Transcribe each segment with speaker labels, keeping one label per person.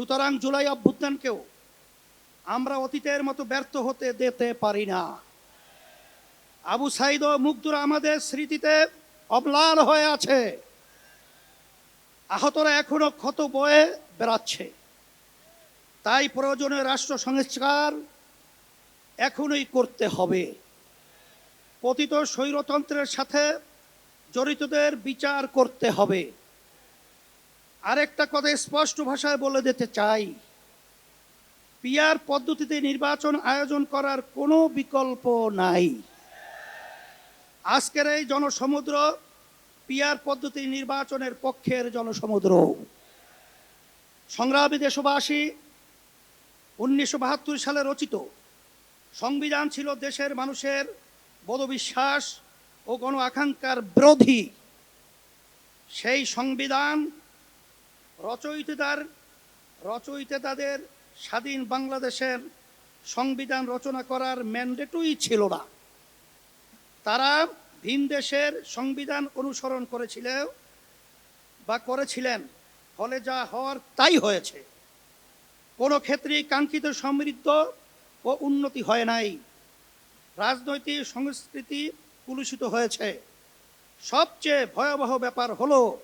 Speaker 1: সুতরাং জুলাই অভ্যুত্থানকেও আমরা অতীতের মতো ব্যর্থ হতে দিতে পারি না। আবু সাইদ ও মুগ্ধরা আমাদের স্মৃতিতে অবলাল হয়ে আছে। আহতরা এখনও ক্ষত বয়ে বেড়াচ্ছে। তাই প্রয়োজনে রাষ্ট্র সংস্কার এখনই করতে হবে। পতিত স্বৈরতন্ত্রের সাথে জড়িতদের বিচার করতে হবে। আরেকটা কথা স্পষ্ট ভাষায় বলে দিতে চাই। পিয়ার পদ্ধতিতে নির্বাচন আয়োজন করার কোনো বিকল্প নাই। আজকের এই জনসমুদ্র পিয়ার পদ্ধতি নির্বাচনের পক্ষের জনসমুদ্র। সংগ্রামী দেশবাসী, উনিশশো বাহাত্তর সালে রচিত সংবিধান ছিল দেশের মানুষের বোধবিশ্বাস ও গণ আকাঙ্ক্ষার বিরোধী। সেই সংবিধান রচয়িতার, রচয়িতাদের স্বাধীন বাংলাদেশের সংবিধান রচনা করার ম্যান্ডেটই ছিল না। তারা ভিন দেশের সংবিধান অনুসরণ করেছিল বা করেছিলেন, ফলে যা হওয়ার তাই হয়েছে। কোনো ক্ষেত্রেই কাঙ্ক্ষিত সমৃদ্ধ ও উন্নতি হয় নাই। রাজনৈতিক সংস্কৃতি কুলুষিত হয়েছে। সবচেয়ে ভয়াবহ ব্যাপার হলো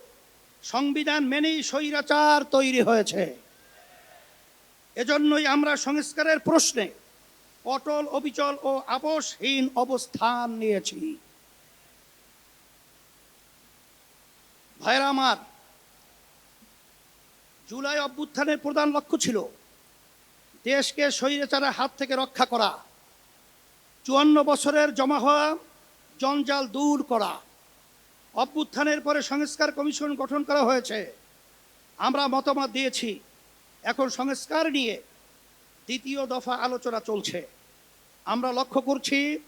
Speaker 1: সংবিধান মেনেই স্বৈরাচার তৈরি হয়েছে। এজন্যই আমরা সংস্কারের প্রশ্নে অটল, অবিচল ও আপোষহীন অবস্থান নিয়েছি। ভাইরা আমার, জুলাই অভ্যুত্থানের প্রধান লক্ষ্য ছিল দেশকে স্বৈরাচারের হাত থেকে রক্ষা করা, চুয়ান্ন বছরের জমা হওয়া জঞ্জাল দূর করা। অভ্যুত্থানের পরে সংস্কার কমিশন গঠন করা হয়েছে। আমরা মতামত দিয়েছি। এখন সংস্কার নিয়ে দ্বিতীয় দফা আলোচনা চলছে। আমরা লক্ষ্য করছি,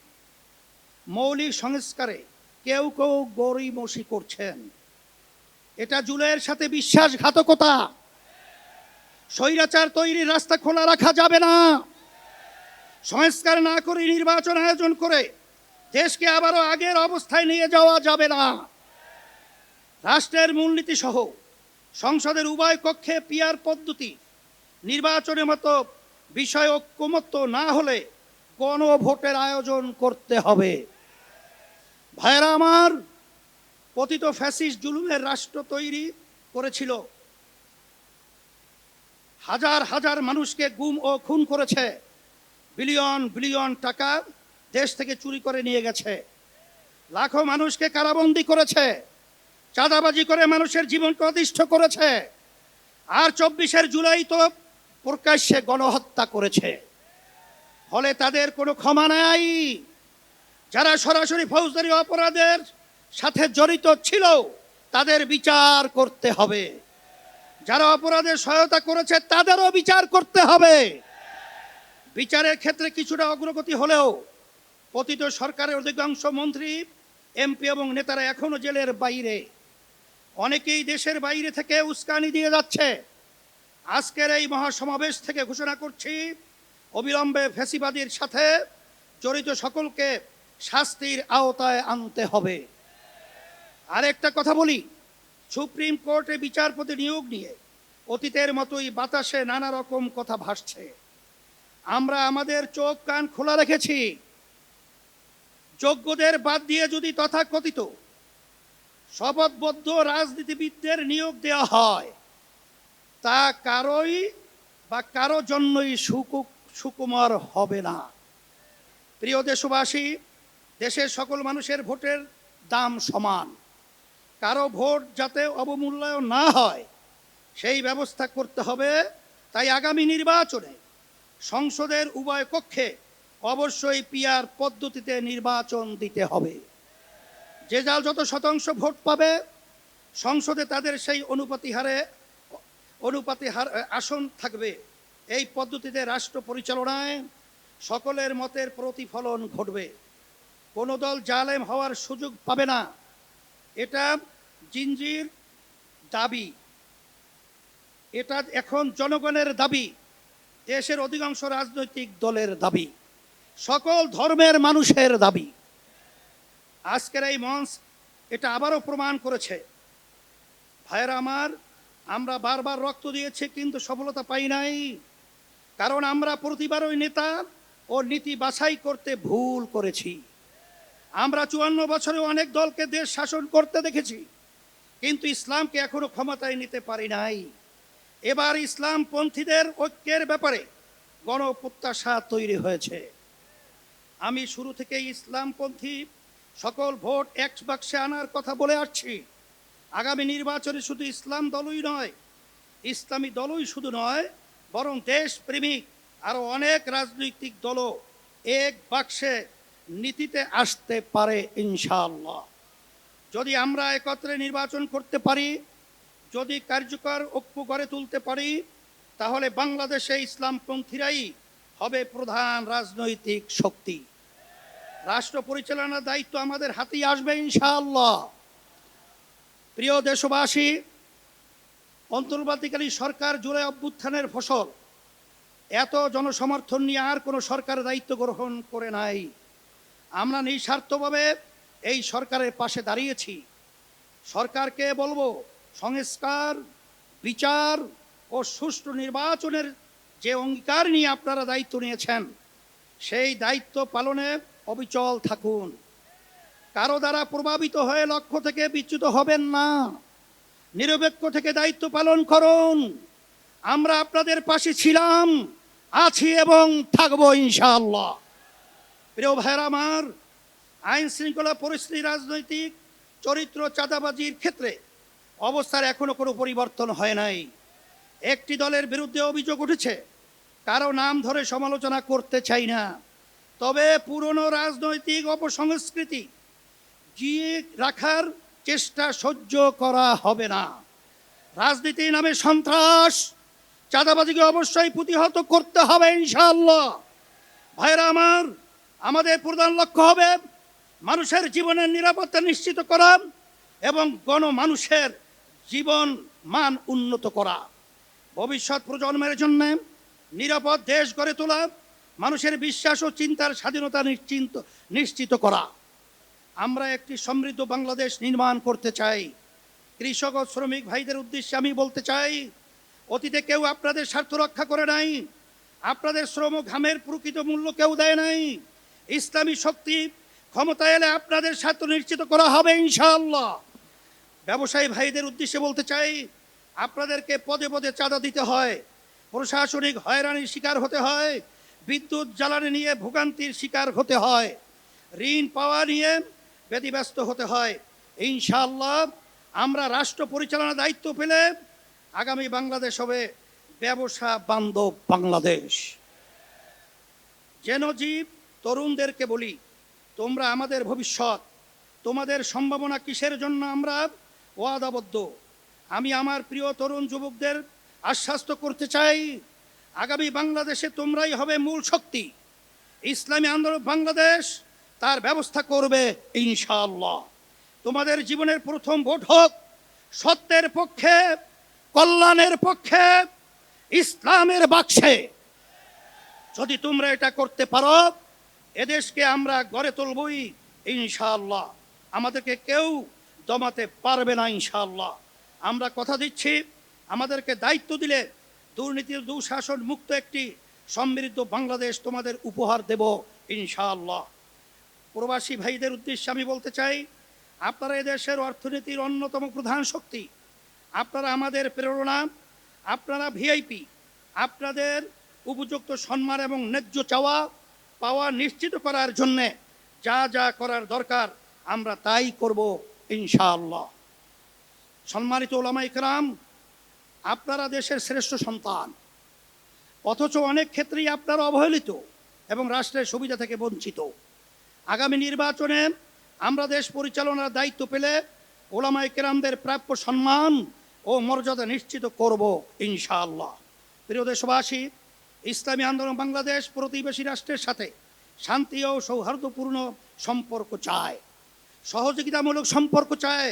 Speaker 1: মৌলিক সংস্কারে কেউ কেউ গরিমসি করছেন। এটা জুলাইয়ের সাথে বিশ্বাসঘাতকতা। স্বৈরাচার তৈরির রাস্তা খোলা রাখা যাবে না। সংস্কার না করে নির্বাচন আয়োজন করে দেশকে আবারও আগের অবস্থায় নিয়ে যাওয়া যাবে না। রাষ্ট্রের মূলনীতি সহ সংসদের উভয় কক্ষে পিয়ার পদ্ধতি নির্বাচনের মতো বিষয় ঐক্যমত্য না হলে গণভোটের আয়োজন করতে হবে। ভাইরা আমার, পতিত ফ্যাসিস্ট জুলুমের রাষ্ট্র তৈরি করেছিল। হাজার হাজার মানুষকে গুম ও খুন করেছে। বিলিয়ন বিলিয়ন টাকা দেশ থেকে চুরি করে নিয়ে গেছে। লাখো মানুষকে কারাবন্দি করেছে। চাঁদাবাজি করে মানুষের জীবনকে অতিষ্ঠ করেছে। আর চব্বিশের জুলাই তো প্রকাশ্যে গণহত্যা করেছে। ফলে তাদের কোনো ক্ষমা নাই। যারা সরাসরি ফৌজদারি অপরাধের সাথে জড়িত ছিল, তাদের বিচার করতে হবে। যারা অপরাধে সহায়তা করেছে, তাদেরও বিচার করতে হবে। বিচারের ক্ষেত্রে কিছুটা অগ্রগতি হলেও পতিত সরকারের অধিকাংশ মন্ত্রী, এমপি এবং নেতারা এখনও জেলের বাইরে। অনেকেই দেশের বাইরে থেকে উস্কানি দিয়ে যাচ্ছে। আজকের এই মহাসমাবেশ থেকে ঘোষণা করছি, অবিলম্বে ফেসিবাদীর সাথে জড়িত সকলকে শাস্তির আওতায় আনতে হবে। আরেকটা কথা বলি, সুপ্রিম কোর্টে বিচারপতি নিয়োগ নিয়ে অতীতের মতোই বাতাসে নানা রকম কথা ভাসছে। আমরা আমাদের চোখ কান খোলা রেখেছি। যোগ্যদের বাদ দিয়ে যদি তথাকথিত শপথবদ্ধ রাজনীতিবিদদের নিয়োগ দেওয়া হয়। তা কারোই বা কারও জন্যই সুকু- সুকুমার হবে না। প্রিয় দেশবাসী, দেশের সকল মানুষের ভোটের দাম সমান। কারও ভোট যাতে অবমূল্যায়ন না হয়, সেই ব্যবস্থা করতে হবে। তাই আগামী নির্বাচনে সংসদের উভয় কক্ষে অবশ্যই পিয়ার পদ্ধতিতে নির্বাচন দিতে হবে। যে যার যত শতাংশ ভোট পাবে, সংসদে তাদের সেই অনুপাতি হারে, অনুপাতি হার আসন থাকবে। এই পদ্ধতিতে রাষ্ট্র পরিচালনায় সকলের মতের প্রতিফলন ঘটবে। কোনো দল জালেম হওয়ার সুযোগ পাবে না। এটা জিঞ্জির দাবি। এটা এখন জনগণের দাবি, দেশের অধিকাংশ রাজনৈতিক দলের দাবি। সকল ধর্মের মানুষের দাবি। আজকের এই মঞ্চ এটা আবারও প্রমাণ করেছে। ভাইয়েরা আমার, আমরা বারবার রক্ত দিয়েছি, কিন্তু সফলতা পাই নাই। কারণ আমরা প্রতিবার ওই নেতা ও নীতি বাছাই করতে ভুল করেছি। আমরা চুয়ান্ন বছরে অনেক দলকে দেশ শাসন করতে দেখেছি, কিন্তু ইসলামকে এখনও ক্ষমতায় নিতে পারি নাই। এবার ইসলাম পন্থীদের ঐক্যের ব্যাপারে গণপ্রত্যাশা তৈরি হয়েছে। আমি শুরু থেকে ইসলামপন্থী সকল ভোট এক বাক্সে আনার কথা বলে আসছি। আগামী নির্বাচনে শুধু ইসলাম দলই নয়, ইসলামী দলই শুধু নয়, বরং দেশপ্রেমিক আরও অনেক রাজনৈতিক দলও এক বাক্সে নীতিতে আসতে পারে ইনশাআল্লাহ। যদি আমরা একত্রে নির্বাচন করতে পারি, যদি কার্যকর ঐক্য গড়ে তুলতে পারি, তাহলে বাংলাদেশে ইসলামপন্থীরাই হবে প্রধান রাজনৈতিক শক্তি। রাষ্ট্র পরিচালনার দায়িত্ব আমাদের হাতেই আসবে ইনশাআল্লাহ। প্রিয় দেশবাসী, অন্তর্বর্তীকালীন সরকার জুলাই অভ্যুত্থানের ফসল, এত জনসমর্থন নিয়ে আর কোনো সরকার দায়িত্ব গ্রহণ করে নাই। আমরা নিঃস্বার্থভাবে এই সরকারের পাশে দাঁড়িয়েছি। সরকারকে বলব, সংস্কার, বিচার ও সুষ্ঠু নির্বাচনের যে অঙ্গীকার নিয়ে আপনারা দায়িত্ব নিয়েছেন, সেই দায়িত্ব পালনে অবিচল থাকুন। কারও দ্বারা প্রভাবিত হয়ে লক্ষ্য থেকে বিচ্যুত হবেন না। নিরপেক্ষ থেকে দায়িত্ব পালন করুন। আমরা আপনাদের পাশে ছিলাম, আছি এবং থাকব ইনশাআল্লাহ। প্রিয় ভাইরা আমার, আইন শৃঙ্খলা পরিস্থিতি রাজনৈতিক চরিত্র চাঁদাবাজির ক্ষেত্রে অবস্থার এখনও কোনো পরিবর্তন হয় নাই। একটি দলের বিরুদ্ধে অভিযোগ উঠেছে, কারও নাম ধরে সমালোচনা করতে চাই না। তবে পুরনো রাজনৈতিক অপসংস্কৃতি জিয়ে রাখার চেষ্টা সহ্য করা হবে না। রাজনীতি নামে সন্ত্রাস, চাঁদাবাজিকে অবশ্যই প্রতিহত করতে হবে ইনশাআল্লাহ। ভাইরা আমার, আমাদের প্রধান লক্ষ্য হবে মানুষের জীবনের নিরাপত্তা নিশ্চিত করা এবং গণমানুষের জীবন মান উন্নত করা। ভবিষ্যৎ প্রজন্মের জন্য নিরাপদ দেশ গড়ে তোলা মানুষের বিশ্বাস ও চিন্তার স্বাধীনতা নিশ্চিন্ত, নিশ্চিত করা। আমরা একটি সমৃদ্ধ বাংলাদেশ নির্মাণ করতে চাই। কৃষক ও শ্রমিক ভাইদের উদ্দেশ্যে আমি বলতে চাই, অতীতে কেউ আপনাদের স্বার্থ রক্ষা করে নাই, আপনাদের শ্রম ও ঘামের প্রকৃত মূল্য কেউ দেয় নাই। ইসলামী শক্তি ক্ষমতা এলে আপনাদের স্বার্থ নিশ্চিত করা হবে ইনশাআল্লাহ। ব্যবসায়ী ভাইদের উদ্দেশ্যে বলতে চাই, আপনাদেরকে পদে পদে চাঁদা দিতে হয়, প্রশাসনিক হয়রানির শিকার হতে হয় বিদ্যুৎ জ্বালানি নিয়ে ভোগান্তির শিকার হতে হয়। ঋণ পাওয়া নিয়ে ব্যতিব্যস্ত হতে হয়। ইনশাআল্লাহ আমরা রাষ্ট্র পরিচালনার দায়িত্ব পেলে আগামী বাংলাদেশ হবে ব্যবসা বান্ধব বাংলাদেশ। যেন জীব তরুণদেরকে বলি, তোমরা আমাদের ভবিষ্যৎ, তোমাদের সম্ভাবনা কিসের জন্য আমরা ওয়াদাবদ্ধ? আমি আমার প্রিয় তরুণ যুবকদের আশ্বাস্ত করতে চাই আগামী বাংলাদেশে তোমরাই হবে মূল শক্তি। ইসলামী আন্দোলন বাংলাদেশ তার ব্যবস্থা করবে ইনশাআল্লাহ। তোমাদের জীবনের প্রথম ভোট হোক, সত্যের পক্ষে, কল্যাণের পক্ষে, ইসলামের বাক্সে। যদি তোমরা এটা করতে পারো, এদেশকে আমরা গড়ে তুলবই ইনশাআল্লাহ। আমাদেরকে কেউ দমাতে পারবে না ইনশাআল্লাহ। আমরা কথা দিচ্ছি, আমাদেরকে দায়িত্ব দিলে দুর্নীতির দুঃশাসন মুক্ত একটি সমৃদ্ধ বাংলাদেশ তোমাদের উপহার দেব, ইনশাআল্লাহ। প্রবাসী ভাইদের উদ্দেশ্যে আমি বলতে চাই, আপনারা এদেশের অর্থনীতির অন্যতম প্রধান শক্তি। আপনারা আমাদের প্রেরণা, আপনারা ভিআইপি আপনাদের উপযুক্ত সম্মান এবং ন্যায্য চাওয়া পাওয়া নিশ্চিত করার জন্যে যা যা করার দরকার, আমরা তাই করব, ইনশাআল্লাহ। সম্মানিত ওলামা ইকরাম আপনারা দেশের শ্রেষ্ঠ সন্তান। অথচ অনেক ক্ষেত্রেই আপনারা অবহেলিত এবং রাষ্ট্রের সুবিধা থেকে বঞ্চিত। আগামী নির্বাচনে আমরা দেশ পরিচালনার দায়িত্ব পেলে ওলামাই কেরামদের প্রাপ্য সম্মান ও মর্যাদা নিশ্চিত করব ইনশাআল্লাহ। প্রিয় দেশবাসী, ইসলামী আন্দোলন বাংলাদেশ প্রতিবেশী রাষ্ট্রের সাথে শান্তি ও সৌহার্দ্যপূর্ণ সম্পর্ক চায়। সহযোগিতামূলক সম্পর্ক চায়,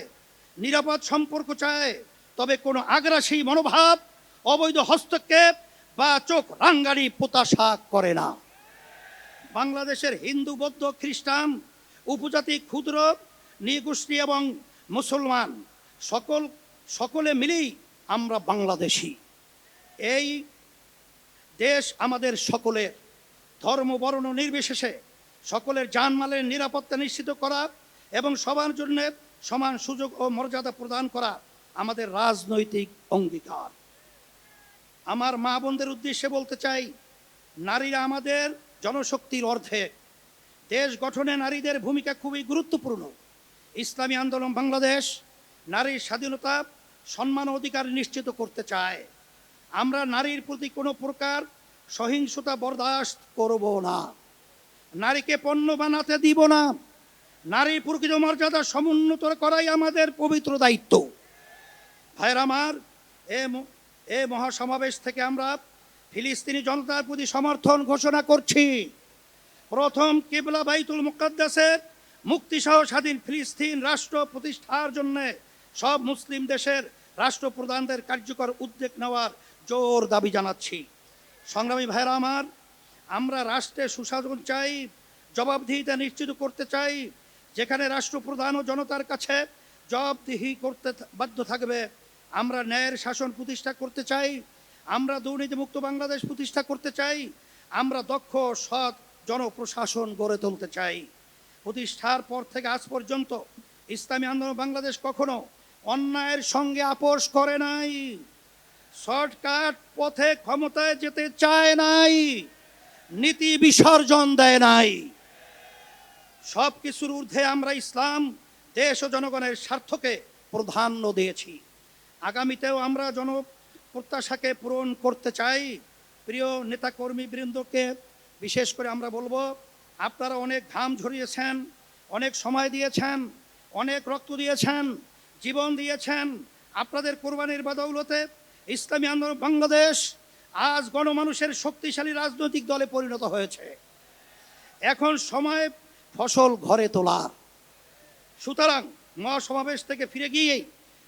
Speaker 1: নিরাপদ সম্পর্ক চায় তবে কোনো আগ্রাসী মনোভাব, অবৈধ হস্তক্ষেপ বা চোখ রাঙ্গানি প্রত্যাশা করে না। বাংলাদেশের হিন্দু, বৌদ্ধ, খ্রিস্টান, উপজাতি, ক্ষুদ্র, নৃগোষ্ঠী এবং মুসলমান সকল, সকলে মিলেই আমরা বাংলাদেশি। এই দেশ আমাদের সকলের। ধর্ম, বর্ণ নির্বিশেষে সকলের জানমালের নিরাপত্তা নিশ্চিত করা এবং সবার জন্য সমান সুযোগ ও মর্যাদা প্রদান করা আমাদের রাজনৈতিক অঙ্গীকার। আমার মা বোনদের উদ্দেশ্যে বলতে চাই, নারীরা আমাদের জনশক্তির অর্ধেক দেশ গঠনে নারীদের ভূমিকা খুবই গুরুত্বপূর্ণ। ইসলামী আন্দোলন বাংলাদেশ নারীর স্বাধীনতা, সম্মান অধিকার নিশ্চিত করতে চায়। আমরা নারীর প্রতি কোনো প্রকার সহিংসতা বরদাস্ত করব না। নারীকে পণ্য বানাতে দিব না। নারীর প্রকৃত মর্যাদা সমুন্নত করাই আমাদের পবিত্র দায়িত্ব। ভাইয়ের আমার, এ মহাসমাবেশ থেকে আমরা ফিলিস্তিনি জনতার প্রতি সমর্থন ঘোষণা করছি। প্রথম কিবলা বাইতুল মুকাদ্দাসের মুক্তিসহ স্বাধীন ফিলিস্তিন রাষ্ট্র প্রতিষ্ঠার জন্য সব মুসলিম দেশের রাষ্ট্রপ্রধানদের কার্যকর উদ্যোগ নেওয়ার জোর দাবি জানাচ্ছি। সংগ্রামী ভাইরা আমার, আমরা রাষ্ট্রে সুশাসন চাই, জবাবদিহিতা নিশ্চিত করতে চাই, যেখানে রাষ্ট্রপ্রধান ও জনতার কাছে জবাবদিহি করতে বাধ্য থাকবে। আমরা ন্যায়ের শাসন প্রতিষ্ঠা করতে চাই, আমরা দুর্নীতিমুক্ত বাংলাদেশ প্রতিষ্ঠা করতে চাই, আমরা দক্ষ, সৎ জনপ্রশাসন গড়ে তুলতে চাই। প্রতিষ্ঠার পর থেকে আজ পর্যন্ত ইসলামী আন্দোলন বাংলাদেশ কখনো অন্যায়ের সঙ্গে আপোষ করে নাই। শর্টকাট পথে ক্ষমতায় যেতে চায় নাই, নীতি বিসর্জন দেয় নাই। সব কিছুর ঊর্ধ্বে আমরা ইসলাম, দেশ ও জনগণের স্বার্থকে প্রাধান্য দিয়েছি। আগামীতেও আমরা জন প্রত্যাশাকে পূরণ করতে চাই। প্রিয় নেতাকর্মী বৃন্দকে বিশেষ করে আমরা বলব, আপনারা অনেক ঘাম ঝরিয়েছেন, অনেক সময় দিয়েছেন, অনেক রক্ত দিয়েছেন, জীবন দিয়েছেন। আপনাদের কোরবানির বদৌলতে ইসলামী আন্দোলন বাংলাদেশ আজ গণমানুষের শক্তিশালী রাজনৈতিক দলে পরিণত হয়েছে। এখন সময় ফসল ঘরে তোলার। সুতরাং মহাসমাবেশ থেকে ফিরে গিয়েই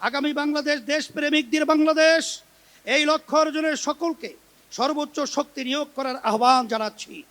Speaker 1: আগামী বাংলাদেশ দেশ দেশপ্রেমিকদের বাংলাদেশ, এই লক্ষ্য অর্জনের সকলকে সর্বোচ্চ শক্তি নিয়োগ করার আহ্বান জানাচ্ছি।